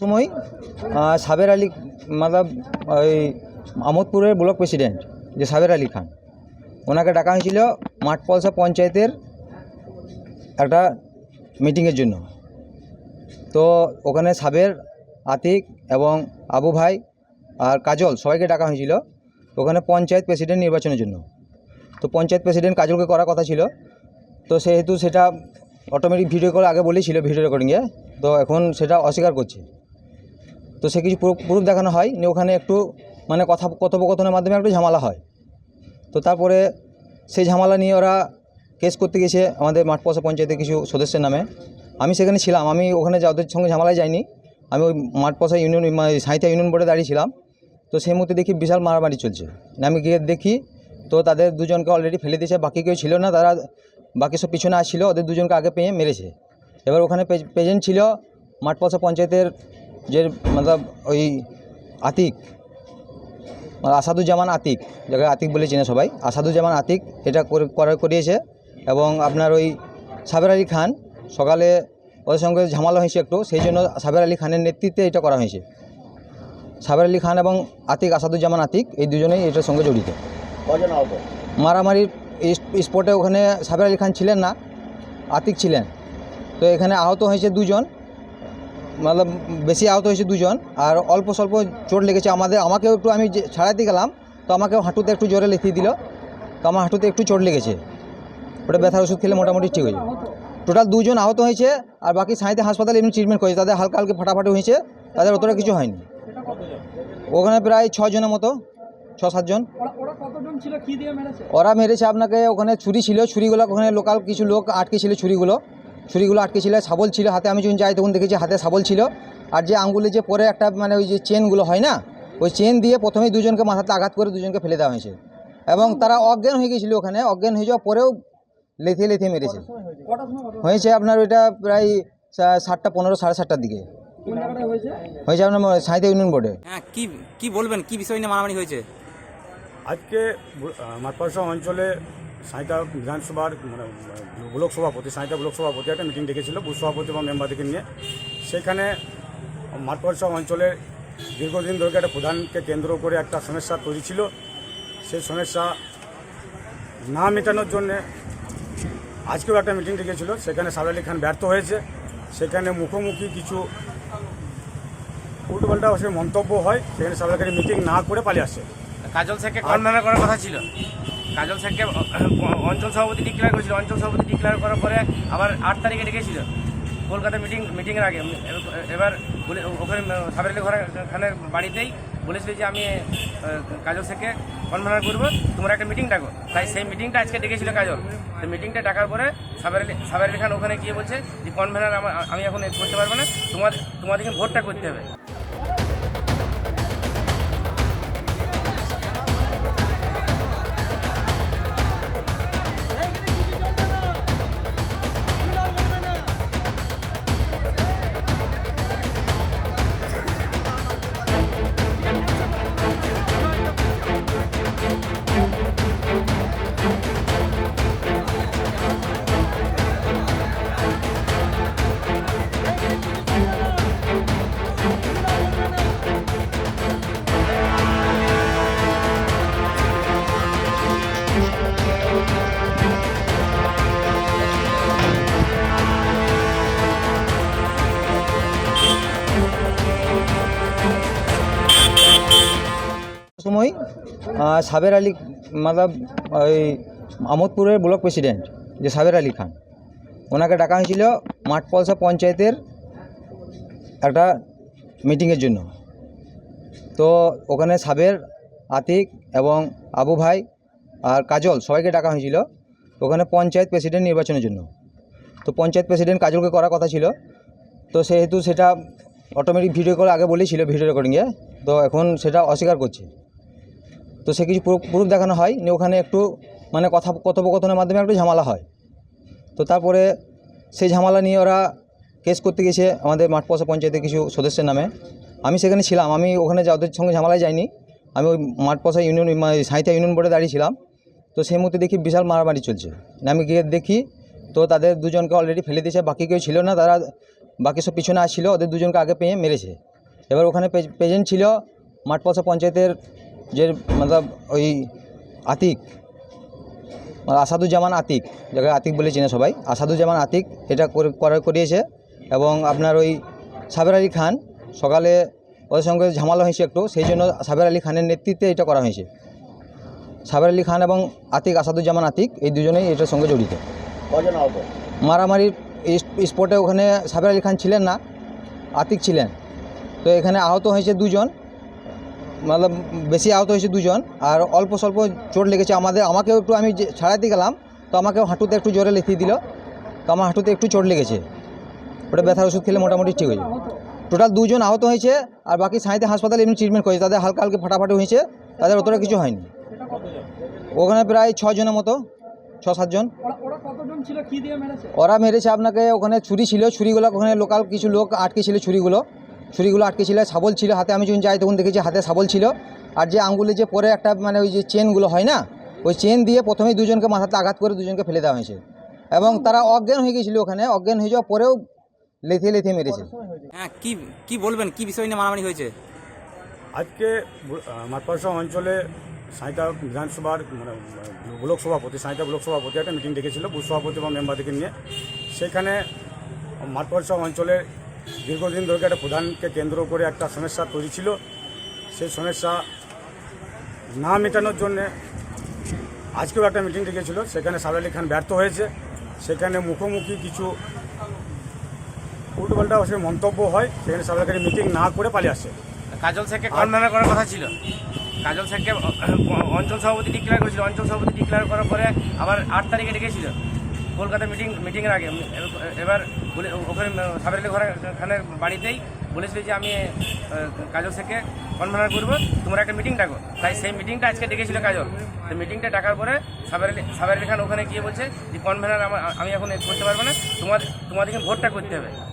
সময় সাবের আলী মাতলব ওই আমোদপুরের block president, যে সাবের আলী খান। ওনাকে ডাকা হয়েছিল মাঠপলসা পঞ্চায়েতের একটা মিটিংয়ের জন্য। তো ওখানে সাবের আতিক এবং আবু ভাই আর কাজল সবাইকে ডাকা হয়েছিল ওখানে পঞ্চায়েত প্রেসিডেন্ট নির্বাচনের জন্য। তো পঞ্চায়েত প্রেসিডেন্ট কাজলকে করার কথা ছিল। তো সেহেতু সেটা অটোমেটিক ভিডিও কল আগে বলেছিল ভিডিও রেকর্ডিংয়ে তো এখন সেটা অস্বীকার করছে। তো সে কিছু প্রুফ দেখানো হয় নিয়ে ওখানে একটু মানে কথা, কথোপকথনের মাধ্যমে একটু ঝামেলা হয়। তো তারপরে সেই ঝামেলা নিয়ে ওরা কেস করতে গেছে আমাদের মাঠপসা পঞ্চায়েতের কিছু সদস্যের নামে। আমি সেখানে ছিলাম, আমি ওখানে যাদের সঙ্গে ঝামেলায় যাইনি। আমি ওই মাঠপসা ইউনিয়ন মানে সাঁইথা ইউনিয়ন বোর্ডে দাঁড়িয়েছিলাম তো সেই মুহূর্তে দেখি বিশাল মারামারি চলছে। আমি গিয়ে দেখি, তো তাদের দুজনকে অলরেডি ফেলে দিয়েছে, বাকি কেউ ছিল না, তারা বাকি সব পিছনে আসছিল, ওদের দুজনকে আগে পেয়ে মেরেছে। এবার ওখানে প্রেজেন্ট ছিল মাঠপসা পঞ্চায়েতের যে মতলব ওই আতিক মানে আসাদুজ্জামান আতিক যাকে আতিক বলে চেনে সবাই। আসাদুজ্জামান আতিক এটা করে- করিয়েছে এবং আপনার ওই সাবের আলী খান সকালে ওদের সঙ্গে ঝামেলা হয়েছে একটু সেই জন্য সাবের আলী খানের নেতৃত্বে এটা করা হয়েছে। সাবের আলী খান এবং আতিক আসাদুজ্জামান আতিক এই দুজনেই এটার সঙ্গে জড়িত। মারামারির স্পটে ওখানে সাবের আলী খান ছিলেন না আতিক ছিলেন। তো এখানে আহত হয়েছে দুজন। মতলব বেশি আহত হয়েছে দুজন আর অল্প স্বল্প চোট লেগেছে আমাদের আমাকেও একটু আমি যে ছাড়াতে গেলাম তো আমাকে হাঁটুতে একটু জোরে লেথিয়ে দিল তো আমার হাঁটুতে একটু চোট লেগেছে ওটা ব্যথার ওষুধ খেলে মোটামুটি ঠিক হয়েছে টোটাল দুজন আহত হয়েছে আর বাকি সাঁইতে হাসপাতালে এমনি ট্রিটমেন্ট করেছে তাদের হালকা হালকা ফাটাফাটি হয়েছে তাদের অতটা কিছু হয়নি। ওখানে প্রায় ছজনের মতো ছ সাতজন ওরা মেরেছে? আপনাকে ওখানে ছুরি ছিল ছুরিগুলো ওখানে লোকাল কিছু লোক আটকে ছিল ছুরিগুলো। ছুরিগুলো আটকে ছিল শাবল ছিল হাতে আমি যখন যাই তখন দেখেছি হাতে শাবল ছিল। আর যে আঙ্গুলে যে পরে একটা মানে ওই যে চেনগুলো হয় না ওই চেন দিয়ে প্রথমেই দুজনকে মাথাতে আঘাত করে দুজনকে ফেলে দেওয়া হয়েছে। এবং তারা অজ্ঞান হয়ে গেছিল ওখানে অজ্ঞান হয়ে যাওয়ার পরেও লেথে লেথে মেরেছে? হয়েছে? আপনার ওইটা প্রায় সাতটা পনেরো সাড়ে সাতটার দিকে। হয়েছে? হয়েছে আপনার সাঁইতে ইউনিয়ন বোর্ডে। হ্যাঁ কি কি বলবেন? কি বিষয় নিয়ে মারামারি হয়েছে? আজকে মাতপাড়সা অঞ্চলে সাঁইতা বিধানসভার মানে ব্লক সভাপতি সাঁইতা ব্লক সভাপতি একটা মিটিং ডেকেছিল, বুথ সভাপতি এবং মেম্বারদেরকে নিয়ে। সেখানে মাতপাড়সা অঞ্চলে দীর্ঘদিন ধরে একটা প্রধানকে কেন্দ্র করে একটা সমস্যা তৈরি ছিল। সেই সমস্যা না মেটানোর জন্যে আজকেও একটা মিটিং ডেকেছিল, সেখানে সারা আলী খান ব্যর্থ হয়েছে। সেখানে মুখোমুখি কিছু উল্টোপাল্টা মন্তব্য হয়, সেখানে আলী মিটিং না করে পালিয়ে আসে। কাজল করার কথা ছিল? কাজল শেখকে অঞ্চল সভাপতি ডিক্লেয়ার করেছিল। অঞ্চল সভাপতি ডিক্লেয়ার করার পরে আবার আট তারিখে ডেকেছিল। কলকাতা মিটিং মিটিংয়ের আগে। এবার ওখানে সাবের আলী ঘরে- খানের বাড়িতেই বলেছিল যে আমি কাজল শেখকে কনভেনার করব, তোমরা একটা মিটিং ডাকো। তাই সেই মিটিংটা আজকে ডেকেছিল কাজল। তো মিটিংটা ডাকার পরে সাবের আলী খান ওখানে গিয়ে বলছে যে, কনভেনার আমি এখন করতে পারব না। তোমার তোমাদেরকে ভোটটা করতে হবে। সময় সাবের আলী মাতলব ওই আমোদপুরের ব্লক প্রেসিডেন্ট, যে সাবের আলী খান। ওনাকে ডাকা হয়েছিল মাঠপলসা পঞ্চায়েতের একটা মিটিংয়ের জন্য। তো ওখানে সাবের আতিক এবং আবু ভাই আর কাজল সবাইকে ডাকা হয়েছিল। ওখানে পঞ্চায়েত প্রেসিডেন্ট নির্বাচনের জন্য। তো পঞ্চায়েত প্রেসিডেন্ট কাজলকে করার কথা ছিল। তো সেহেতু সেটা অটোমেটিক ভিডিও কল আগে বলেছিল ভিডিও রেকর্ডিংয়ে তো এখন সেটা অস্বীকার করছে। তো সে কিছু প্রুফ দেখানো হয়, নিয়ে ওখানে একটু মানে কথা, কথোপকথনের মাধ্যমে একটু ঝামেলা হয়। তো তারপরে সেই ঝামেলা নিয়ে ওরা কেস করতে গেছে আমাদের মাঠপসা পঞ্চায়েতের কিছু সদস্যের নামে। আমি সেখানে ছিলাম, আমি ওখানে যাদের সঙ্গে ঝামেলায় যাইনি। আমি ওই মাঠপসা ইউনিয়ন মানে সাঁইথা ইউনিয়ন বোর্ডে দাঁড়িয়েছিলাম তো সেই মুহূর্তে দেখি বিশাল মারামারি চলছে। আমি গিয়ে দেখি, তো তাদের দুজনকে অলরেডি ফেলে দিয়েছে, বাকি কেউ ছিল না, তারা বাকি সব পিছনে আসছিল, ওদের দুজনকে আগে পেয়ে মেরেছে। এবার ওখানে প্রেজেন্ট ছিল মাঠপলসা পঞ্চায়েতের যে মতলব ওই আতিক মানে আসাদুজ্জামান আতিক যাকে আতিক বলে চেনে সবাই। আসাদুজ্জামান আতিক এটা করে- করা- করিয়েছে এবং আপনার ওই সাবের আলী খান সকালে ওদের সঙ্গে ঝামেলা হয়েছে একটু সেই জন্য সাবের আলী খানের নেতৃত্বে এটা করা হয়েছে। সাবের আলী খান এবং আতিক আসাদুজ্জামান আতিক এই দুজনেই এটার সঙ্গে জড়িত। মারামারির স্পটে ওখানে সাবের আলী খান ছিলেন না আতিক ছিলেন। তো এখানে আহত হয়েছে দুজন। মতলব বেশি আহত হয়েছে দুজন আর অল্প স্বল্প চোট লেগেছে আমাদের আমাকেও একটু আমি ছাড়াতে গেলাম তো আমাকেও হাঁটুতে একটু জোরে লেথিয়ে দিল তো আমার হাঁটুতে একটু চোট লেগেছে ওটা ব্যথার ওষুধ খেলে মোটামুটি ঠিক হয়েছে টোটাল দুজন আহত হয়েছে আর বাকি সাঁইতে হাসপাতালে এমনি ট্রিটমেন্ট করেছে তাদের হালকা হালকা ফাটাফাটি হয়েছে তাদের অতটা কিছু হয়নি। ওখানে প্রায় ছজনের মতো ছ সাতজন ওরা মেরেছে? আপনাকে ওখানে ছুরি ছিল ছুরিগুলো ওখানে লোকাল কিছু লোক আটকে ছিল ছুরিগুলো। ছুরিগুলো আটকে ছিল শাবল ছিল হাতে আমি যখন যাই তখন দেখেছি হাতে শাবল ছিল। আর যে আঙ্গুলে যে পরে একটা মানে ওই যে চেনগুলো হয় না ওই চেন দিয়ে প্রথমেই দুজনকে মাথাতে আঘাত করে দুজনকে ফেলে দেওয়া হয়েছে। এবং তারা অজ্ঞান হয়ে গেছিল ওখানে অজ্ঞান হয়ে যাওয়ার পরেও লেথে লেথে মেরেছে। হ্যাঁ কি কি বলবেন? কি বিষয় নিয়ে মারামারি হয়েছে? আজকে মাঠপাড়সা অঞ্চলে সাঁইতা বিধানসভার মানে ব্লক সভাপতি সাঁইতা ব্লক সভাপতি একটা মিটিং ডেকেছিল বুথ সভাপতি এবং মেম্বারদেরকে নিয়ে। সেখানে মাঠপাড়সা অঞ্চলে দীর্ঘদিন ধরে একটা প্রধানকে কেন্দ্র করে একটা সমস্যা তৈরি ছিল। সেই সমস্যা না মেটানোর জন্যে আজকেও একটা মিটিং ডেকেছিল। সেখানে সাবের আলী খান ব্যর্থ হয়েছে। সেখানে মুখোমুখি কিছু উল্টোপাল্টা সে মন্তব্য হয়। সেখানে সাবের আলী মিটিং না করে পালিয়ে আসছে। কাজল শেখকে কনভেনার করার কথা ছিল? কাজল শেখকে অঞ্চল সভাপতি ডিক্লেয়ার করেছিল। অঞ্চল সভাপতি ডিক্লেয়ার করার পরে আবার আট তারিখে ডেকেছিল? কলকাতা মিটিং মিটিংয়ের আগে। এবার- ওখানে সাবের আলী খানের বাড়িতেই বলেছিল যে আমি কাজল শেখকে কনভেনার করব। তোমরা একটা মিটিং ডাকো। তাই সেই মিটিংটা আজকে ডেকেছিল কাজল। তো মিটিংটা ডাকার পরে সাবের আলী সাবের খান ওখানে গিয়ে বলছে যে, কনভেনার আমার, আমি এখন করতে পারব না। তোমার তোমাদেরকে ভোটটা করতে হবে।